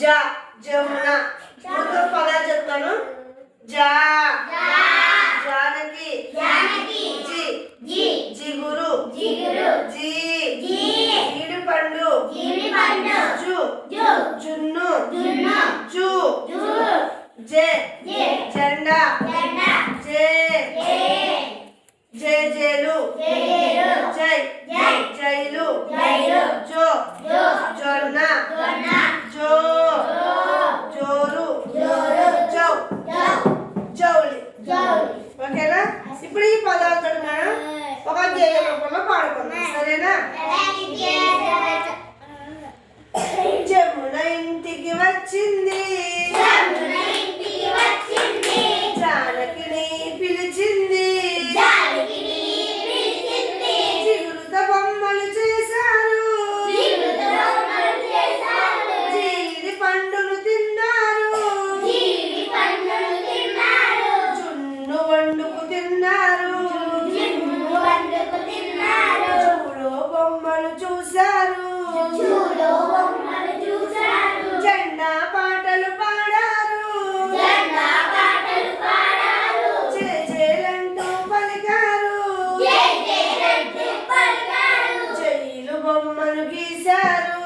జ జమున. ముందు పదా చెప్తాను. జా. జానకి. జి. జిగురు. జీడిపండు. జు. జున్ను. జు. జే. జెండా. జే. జే. జైలు. జై. జైలు. జో. జమున ఇంటికి వచ్చింది. చూశారు. జెండా పాటలు పాడారు. చేలంటూ పలికారు. జైలు బొమ్మను గీశారు.